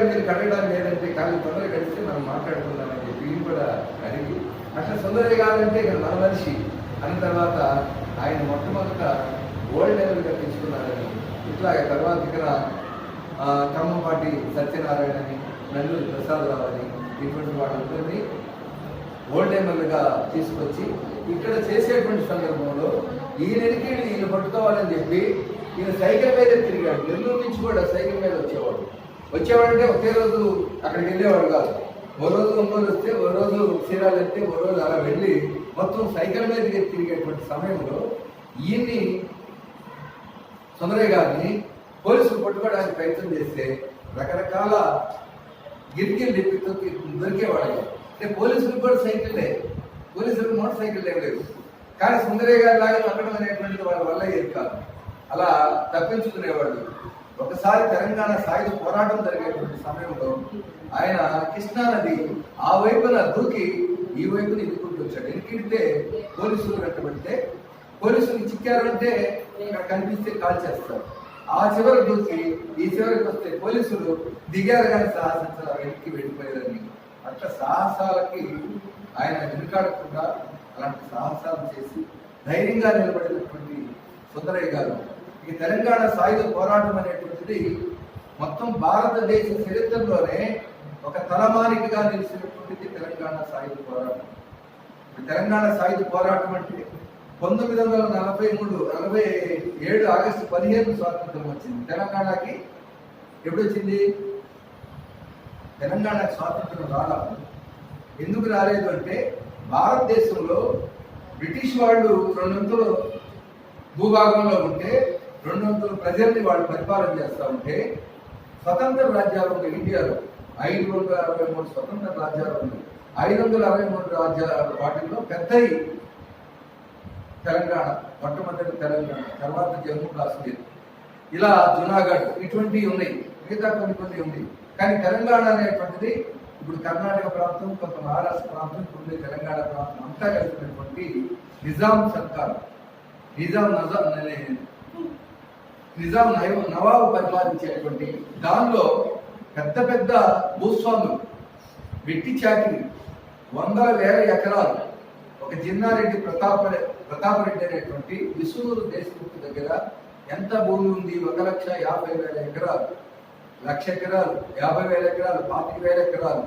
పెట్టాడంట గారు మీరు కట్టడం లేదంటే కానీ తొందర కలిస్తే మనం మాట్లాడుకుందామని చెప్పి ఇది కూడా అడిగి అట్లా సుందరి గారు అంటే ఇక మన మనిషి. అన్న తర్వాత ఆయన మొట్టమొదట ఓల్డ్ లెవెల్గా తెచ్చుకున్నారని ఇట్లాగే తర్వాత ఇక్కడ కమ్మపాటి సత్యనారాయణని నల్లూరి ప్రసాదరావు అని ఇటువంటి వాళ్ళందరినీ ఓల్డ్ టైమర్లుగా తీసుకొచ్చి ఇక్కడ చేసేటువంటి సందర్భంలో ఈయనకి ఈయన పట్టుకోవాలని చెప్పి ఈయన సైకిల్ మీద తిరిగాడు. నెల్లూరు నుంచి కూడా సైకిల్ మీద వచ్చేవాడు. వచ్చేవాడంటే ఒకే రోజు అక్కడికి వెళ్ళేవాడు కాదు. ఓ రోజు ఒంగోలు వస్తే ఓ రోజు చీరాలు ఎత్తే ఓ రోజు అలా వెళ్ళి మొత్తం సైకిల్ మీద తిరిగేటువంటి సమయంలో ఈయన్ని సుందరయ్య గారిని పోలీసులు పట్టుకోవడానికి ప్రయత్నం చేస్తే రకరకాల గిరిగిరి లిపితో దొరికేవాడు అంటే పోలీసులకు కూడా సైకిల్లే పోలీసులకు మోటార్ సైకిల్ లేదు కానీ సుందరయ్య గారి లాగా తగ్గడం అనేటువంటిది వాళ్ళ వల్ల ఏది కాదు. అలా తప్పించుకునేవాడు ఒకసారి తెలంగాణ సాయుధ పోరాటం జరిగేటువంటి సమయంలో ఆయన కృష్ణా నది ఆ వైపున దూకి ఈ వైపున ఇరుక్కుంటూ వచ్చాడు. ఇరికిడితే పోలీసులు కట్టబడితే పోలీసులు చిక్కారంటే ఇక్కడ కనిపిస్తే కాల్ చేస్తారు. ఆ చివరి దూకి ఈ చివరికి వస్తే పోలీసులు దిగారు కానీ సాహసించారు వెనక్కి వెళ్ళిపోయారని. అట్లా సాహసాలకి ఆయన వెనుకాడకుండా అలాంటి సాహసాలు చేసి ధైర్యంగా నిలబడినటువంటి సుందరయ్య గారు ఈ తెలంగాణ సాయుధ పోరాటం అనేటువంటిది మొత్తం భారతదేశ చరిత్రలోనే ఒక తలమానికగా నిలిచినటువంటిది తెలంగాణ సాయుధ పోరాటం. ఈ తెలంగాణ సాయుధ పోరాటం అంటే పంతొమ్మిది వందల నలభై మూడు నలభై ఏడు ఆగస్టు పదిహేను స్వాతంత్రం వచ్చింది. తెలంగాణకి ఎప్పుడు వచ్చింది? తెలంగాణకు స్వాతంత్రం రాలేదు ఎందుకు రాలేదు అంటే భారతదేశంలో బ్రిటిష్ వాళ్ళు రెండొంతులు భూభాగంలో ఉంటే రెండొంతులు ప్రజల్ని వాళ్ళు పరిపాలన చేస్తూ ఉంటే స్వతంత్ర రాజ్యాలు ఉన్నాయి ఇండియాలో ఐదు వందల అరవై మూడు స్వతంత్ర రాజ్యాలు ఉన్నాయి ఐదు వందల అరవై మూడు రాజ్యాల వాటిల్లో పెద్దయి తెలంగాణ మొట్టమొదటి తెలంగాణ తర్వాత జమ్మూ కాశ్మీర్. ఇలా జునాగఢ్ ఇటువంటివి ఉన్నాయి. మిగతా కొన్ని కొన్ని ఉన్నాయి. కానీ తెలంగాణ అనేటువంటిది ఇప్పుడు కర్ణాటక ప్రాంతం కొంత మహారాష్ట్ర ప్రాంతం కొన్ని తెలంగాణ ప్రాంతం అంతా కలిసినటువంటి నిజాం సర్కార్. నిజాం నజాం నిజాం నవాబు పరిపాలించేటువంటి దానిలో పెద్ద పెద్ద భూస్వాములు వెట్టి చాకిరి వందల వేల ఎకరాలు ఒక జిన్నారెడ్డి ప్రతాప ప్రతాపరెడ్డి అనేటువంటి విసునూరు దేశముఖి దగ్గర ఎంత భూమి ఉంది? ఒక లక్ష యాభై వేల ఎకరాలు లక్ష ఎకరాలు యాభై వేల ఎకరాలు పాతిక వేల ఎకరాలు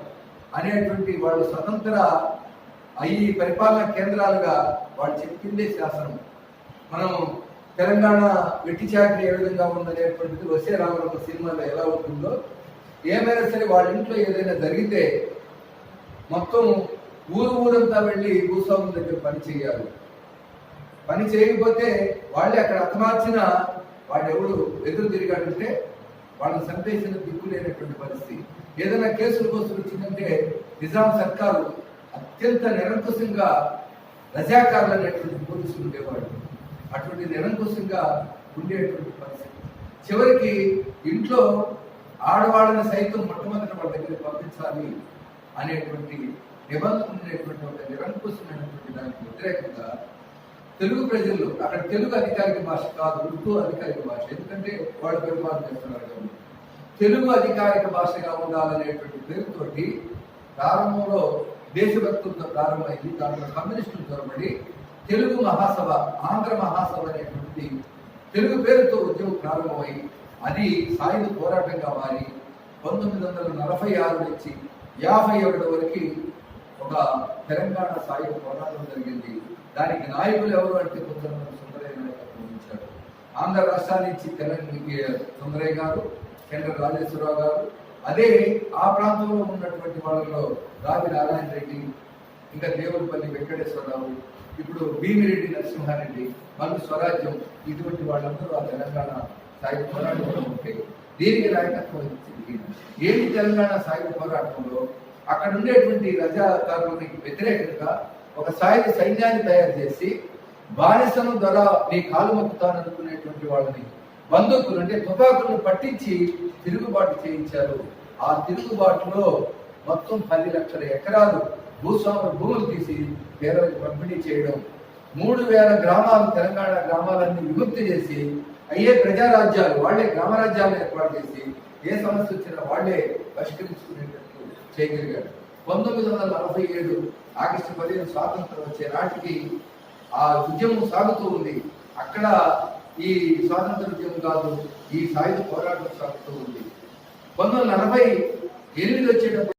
అనేటువంటి వాళ్ళు స్వతంత్ర అయి పరిపాలనా కేంద్రాలుగా వాళ్ళు చెప్పిందే శాసనం. మనం తెలంగాణ వెట్టి చాకరీ ఏ విధంగా ఉందనేటువంటిది వసే రామరామ సినిమాలో ఎలా ఉంటుందో ఏమైనా సరే వాళ్ళ ఇంట్లో ఏదైనా జరిగితే మొత్తం ఊరు ఊరంతా వెళ్ళి భూస్వాముల దగ్గర పని చేయాలి. పని చేయకపోతే వాళ్ళే అక్కడ అతమార్చిన వాళ్ళు ఎవడు ఎదురు తిరిగాడంటే వాళ్ళని సంపేసిన దిక్కు లేనటువంటి పరిస్థితి. ఏదైనా కేసులు కోసం వచ్చిందంటే నిజాం సర్కారు అత్యంత నిరంకుశంగా రజాకారులు అనేటువంటి పోలీసులు ఉండేవాళ్ళు. అటువంటి నిరంకుశంగా ఉండేటువంటి పరిస్థితి. చివరికి ఇంట్లో ఆడవాళ్ళని సైతం మొట్టమొదటి వాళ్ళ దగ్గర పంపించాలి అనేటువంటి నిబంధన ఉండేటువంటి ఒక నిరంకుశమైనటువంటి దానికి వ్యతిరేకంగా తెలుగు ప్రజలు అక్కడ తెలుగు అధికారిక భాష కాదు ఉర్దూ అధికారిక భాష ఎందుకంటే వాళ్ళు పరిపాలన చేస్తున్నారు కాబట్టి. తెలుగు అధికారిక భాషగా ఉండాలనేటువంటి పేరుతోటి ప్రారంభంలో దేశభక్తులతో ప్రారంభమైంది దాంట్లో కమ్యూనిస్టులు చొరబడి తెలుగు మహాసభ ఆంధ్ర మహాసభ అనేటువంటి తెలుగు పేరుతో ఉద్యమం ప్రారంభమై అది సాయుధ పోరాటంగా మారి పంతొమ్మిది వందల నలభై ఆరు నుంచి యాభై ఒకటి వరకు ఒక తెలంగాణ సాయుధ పోరాటం జరిగింది. దానికి నాయకులు ఎవరు అంటే కొందరు సుందరయ్య నాయకత్వం ఆంధ్ర రాష్ట్రాల నుంచి తెలంగాణ సుందరయ్య గారు చంద్ర రాజేశ్వరరావు గారు అదే ఆ ప్రాంతంలో ఉన్నటువంటి వాళ్ళలో రావి నారాయణ రెడ్డి ఇంకా దేవులపల్లి వెంకటేశ్వరరావు ఇప్పుడు భీమిరెడ్డి నరసింహారెడ్డి మల్లు స్వరాజ్యం ఇటువంటి వాళ్ళందరూ ఆ తెలంగాణ సాయుధ పోరాటంలో ఉంటే దీనికి నాయకత్వం వహించింది ఏంటి తెలంగాణ సాయుధ పోరాటంలో? అక్కడ ఉండేటువంటి రజాకారులకి వ్యతిరేకంగా ఒక సాయుధ సైన్యాన్ని తయారు చేసి బానిసను ద్వారా నీ కాలు మొక్కుతాననుకునేటువంటి వాళ్ళని బందూకులు అంటే తుపాకులను పట్టించి తిరుగుబాటు చేయించారు. ఆ తిరుగుబాటులో మొత్తం పది లక్షల ఎకరాలు భూస్వాముల భూములు తీసి పేదలకు పంపిణీ చేయడం మూడు వేల గ్రామాలు తెలంగాణ గ్రామాలన్నీ విముక్తి చేసి అయ్యే ప్రజారాజ్యాలు వాళ్ళే గ్రామరాజ్యాలను ఏర్పాటు చేసి ఏ సమస్య వచ్చినా వాళ్ళే పరిష్కరించుకునేటట్టు చేయగలిగారు. పంతొమ్మిది వందల నలభై ఏడు ఆగస్టు పదిహేను స్వాతంత్రం వచ్చే నాటికి ఆ ఉద్యమం సాగుతూ ఉంది. అక్కడ ఈ స్వాతంత్ర ఉద్యమం కాదు ఈ సాయుధ పోరాటం సాగుతూ ఉంది. పంతొమ్మిది వందల నలభై ఎనిమిది వచ్చేటప్పుడు